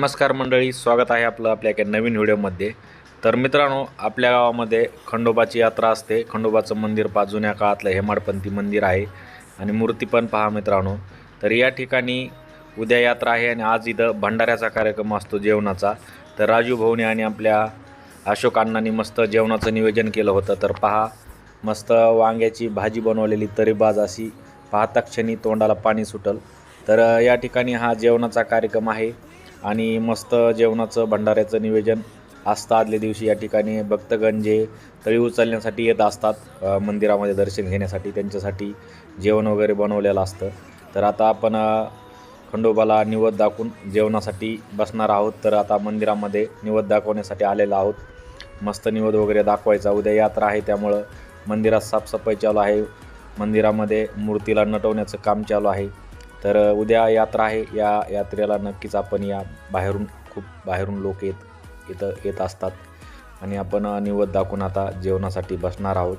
नमस्कार मंडळी स्वागत आहे आपलं आपल्या एका नवीन व्हिडिओमध्ये. तर मित्रांनो आपल्या गावामध्ये खंडोबाची यात्रा असते. खंडोबाचं मंदिर पा जुन्या काळातलं हेमाडपंथी मंदिर आहे आणि मूर्ती पण पहा मित्रांनो. तर या ठिकाणी उद्या यात्रा आहे आणि आज इथं भंडाऱ्याचा कार्यक्रम असतो जेवणाचा. तर राजू भाऊने आणि आपल्या अशोक अण्णांनी मस्त जेवणाचं नियोजन केलं होतं. तर पहा मस्त वांग्याची भाजी बनवलेली तरीबाज अशी. पाहता क्षणी तोंडाला पाणी सुटल. तर या ठिकाणी हा जेवणाचा कार्यक्रम आहे. आणि मस्त जेवणाचं भंडाऱ्याचं नियोजन. असतं आदल्या दिवशी या ठिकाणी भक्तगण जे तळी उचलण्यासाठी येत असतात. मंदिरामध्ये दर्शन घेण्यासाठी त्यांच्यासाठी जेवण वगैरे बनवलेलं असतं. तर आता आपण खंडोबाला निवद दाखवून जेवणासाठी बसणार आहोत. तर आता मंदिरामध्ये निवद दाखवण्यासाठी आलेलो आहोत. मस्त निवद वगैरे दाखवायचा. उद्या यात्रा आहे त्यामुळं मंदिरात साफसफाई चालू आहे. मंदिरामध्ये मूर्तीला नटवण्याचं काम चालू आहे. तर उद्या यात्रा आहे. या यात्रेला नक्कीच आपण या बाहेरून खूप बाहेरून लोक येत इथं येत असतात. आणि आपण निवत दाखवून आता जेवणासाठी बसणार आहोत.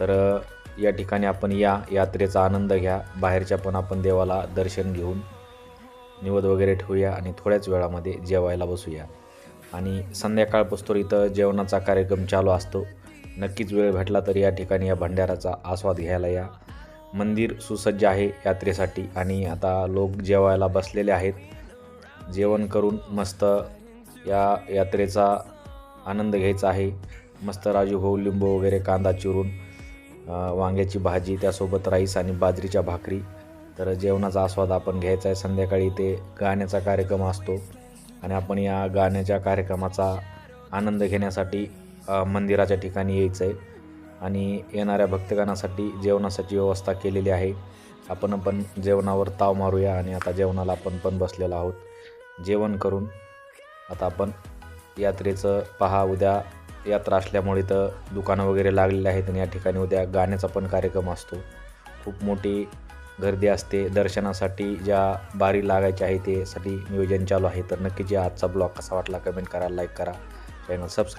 तर या ठिकाणी आपण या यात्रेचा आनंद घ्या. बाहेरच्या पण आपण देवाला दर्शन घेऊन निवद वगैरे ठेवूया आणि थोड्याच वेळामध्ये जेवायला बसूया. आणि संध्याकाळपासून इथं जेवणाचा कार्यक्रम चालू असतो. नक्कीच वेळ भेटला तर या ठिकाणी या भंडाराचा आस्वाद घ्यायला या. मंदिर सुसज्ज आहे यात्रेसाठी आणि आता लोक जेवायला बसलेले आहेत. जेवण करून मस्त या यात्रेचा आनंद घ्यायचा आहे. मस्त राजू भाऊ लिंबू वगैरे कांदा चिरून वांग्याची भाजी त्यासोबत राईस आणि बाजरीच्या भाकरी. तर जेवणाचा आस्वाद आपण घ्यायचा आहे. संध्याकाळी ते गाण्याचा कार्यक्रम असतो आणि आपण या गाण्याच्या कार्यक्रमाचा आनंद घेण्यासाठी मंदिराच्या ठिकाणी यायचं आहे आणि येणाऱ्या भक्तगणासाठी जेवणासाठी व्यवस्था केलेली आहे. आपण पण जेवणावर ताव मारूया आणि आता जेवणाला आपण पण बसलेलो आहोत. जेवण करून आता आपण यात्रेचं पहा. उद्या यात्रा असल्यामुळे तर दुकानं वगैरे लागलेली आहेत आणि या ठिकाणी उद्या गाण्याचा पण कार्यक्रम असतो. खूप मोठी गर्दी असते. दर्शनासाठी ज्या बारी लागायच्या आहे ते साठी नियोजन चालू आहे. तर नक्कीच या आजचा ब्लॉग कसा वाटला कमेंट करा लाईक करा चॅनल सबस्क्राईब